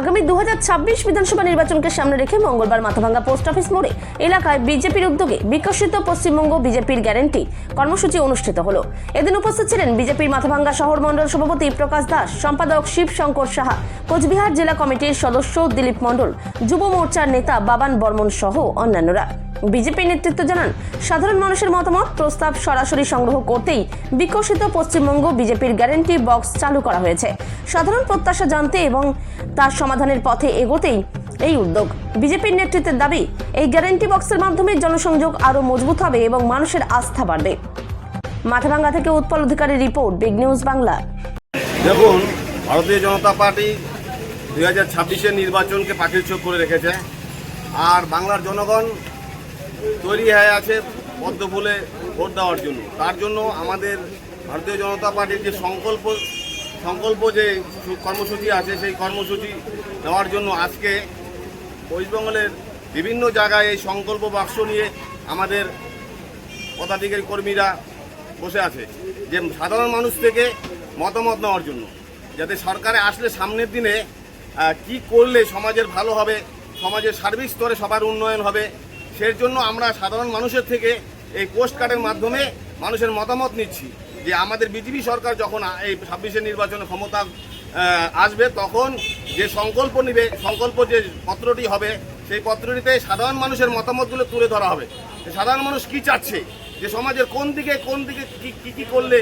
আগামী দু হাজার ছাব্বিশ বিধানসভা নির্বাচনকে সামনে রেখে মঙ্গলবার মাথাভাঙ্গা পোস্ট অফিস মোড়ে এলাকায় বিজেপির উদ্যোগে বিকশিত পশ্চিমবঙ্গ বিজেপির গ্যারেন্টি কর্মসূচি অনুষ্ঠিত হল। এদিন উপস্থিত ছিলেন বিজেপির মাথাভাঙ্গা শহর মণ্ডল সভাপতি প্রকাশ দাস, সম্পাদক শিব শঙ্কর সাহা, কোচবিহার জেলা কমিটির সদস্য দিলীপ মণ্ডল, যুব মোর্চার নেতা বাবান বর্মন সহ অন্যান্যরা। বিজেপি নেতৃত্ব জানান, সাধারণ মানুষের মতামত প্রস্তাব সরাসরি সংগ্রহ করতেই বিকশিত পশ্চিমবঙ্গ বিজেপির গ্যারেন্টি বক্স চালু করা হয়েছে। সাধারণ প্রত্যাশা জানতে এবং তার সমাধানের পথে এগোতেই এই উদ্যোগ। বিজেপির নেতৃত্বের দাবি, এই গ্যারেন্টি বক্সের মাধ্যমে জনসংযোগ আরও মজবুত হবে এবং মানুষের আস্থা বাড়বে। মাথাভাঙ্গা থেকে Utpal Adhikari report, big news Bangla. দেখুন, ভারতীয় জনতা পার্টি দুই হাজার ছাব্বিশের নির্বাচনকে পাখির চোখ করে রেখেছে। আর বাংলার জনগণ তৈরি হয়ে আছে পদ্ম ফুলে ভোট দেওয়ার জন্য। তার জন্য আমাদের ভারতীয় জনতা পার্টির যে সংকল্প সংকল্প যে কর্মসূচি আছে, সেই কর্মসূচি নেওয়ার জন্য আজকে ওয়েস্টবেঙ্গলের বিভিন্ন জায়গায় এই সংকল্প বাক্স নিয়ে আমাদের পদাধিকারী কর্মীরা বসে আছে যে সাধারণ মানুষ থেকে মতামত নেওয়ার জন্য, যাতে সরকারে আসলে সামনের দিনে কি করলে সমাজের ভালো হবে, সমাজের সার্বিক স্তরে সবার উন্নয়ন হবে সেই জন্য আমরা সাধারণ মানুষের থেকে এই পোস্ট কার্ডের মাধ্যমে মানুষের মতামত নিচ্ছি যে আমাদের বিজেপি সরকার যখন এই ছাব্বিশের নির্বাচনে ক্ষমতা আসবে তখন যে সংকল্প নিবে সংকল্প যে পত্রটি হবে সেই পত্রটিতে সাধারণ মানুষের মতামতগুলো তুলে ধরা হবে। সাধারণ মানুষ কি চাচ্ছে? যে সমাজের কোন দিকে কোন দিকে কি কি করলে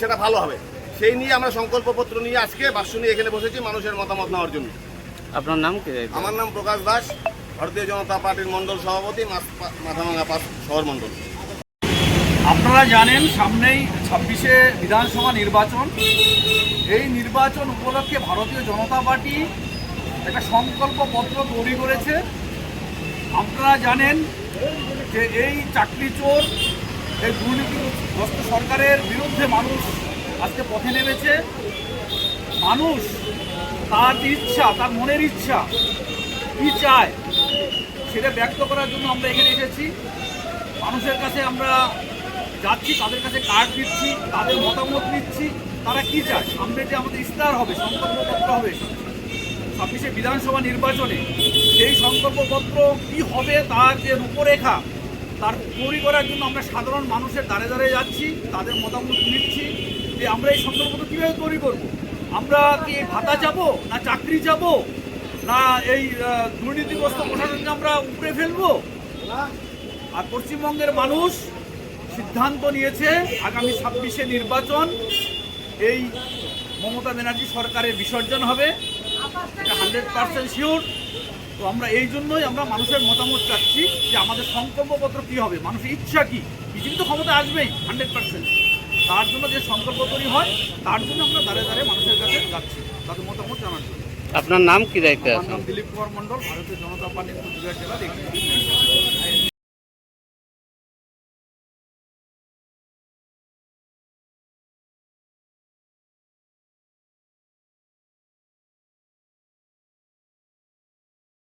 সেটা ভালো হবে? সেই নিয়ে আমরা সংকল্পপত্র নিয়ে আজকে বাক্স নিয়ে এখানে বসেছি মানুষের মতামত নেওয়ার জন্য। আপনার নাম কি? আমার নাম প্রকাশ দাস। ভারতীয় জনতা পার্টির মণ্ডল সভাপতি মাথাভাঙা পাঁচ শহর মণ্ডল। আপনারা জানেন, সামনেই ছাব্বিশে বিধানসভা নির্বাচন। এই নির্বাচন উপলক্ষে ভারতীয় জনতা পার্টি একটা সংকল্প পত্র তৈরি করেছে। আপনারা জানেন যে এই চাকরি চোর, এই দুর্নীতিগ্রস্ত সরকারের বিরুদ্ধে মানুষ আজকে পথে নেমেছে। মানুষ তার ইচ্ছা, তার মনের ইচ্ছা, কি চায়? সেটা ব্যক্ত করার জন্য আমরা এখানে এসেছি। মানুষের কাছে আমরা যাচ্ছি, তাদের কাছে কার্ড দিচ্ছি, তাদের মতামত নিচ্ছি। তারা কি চায়? সামনে যে আমাদের ইস্তার হবে সংকল্পপত্র হবে, ছাব্বিশে বিধানসভা নির্বাচনে, সেই সংকল্পপত্র কি হবে, তার যে রূপরেখা, তার তৈরি করার জন্য আমরা সাধারণ মানুষের দ্বারে দ্বারে যাচ্ছি, তাদের মতামত নিচ্ছি যে আমরা এই সংকল্পপত্র কীভাবে তৈরি করব? আমরা কি ভাতা যাব না চাকরি যাব না, এই দুর্নীতিগ্রস্ত প্রশাসনকে আমরা উপরে ফেলব? আর পশ্চিমবঙ্গের মানুষ সিদ্ধান্ত নিয়েছে, আগামী ছাব্বিশে নির্বাচন, এই মমতা ব্যানার্জি সরকারের বিসর্জন হবে। এটা হান্ড্রেড পার্সেন্ট শিওর। তো আমরা এই জন্যই আমরা মানুষের মতামত চাচ্ছি যে আমাদের সংকল্পপত্র কী হবে? মানুষের ইচ্ছা কি? বিজেপি তো ক্ষমতা আসবেই, হান্ড্রেড পার্সেন্ট। তার জন্য যে সংকল্প তৈরি হয়, তার জন্য আমরা দাঁড়ে দাঁড়ে মানুষের কাছে যাচ্ছি তাদের মতামত জানার জন্য আপনার নাম কি দায়িত্বে আছে দিলীপ কুমার মন্ডল ভারতীয় জনতা পার্টি কুচবিহার জেলার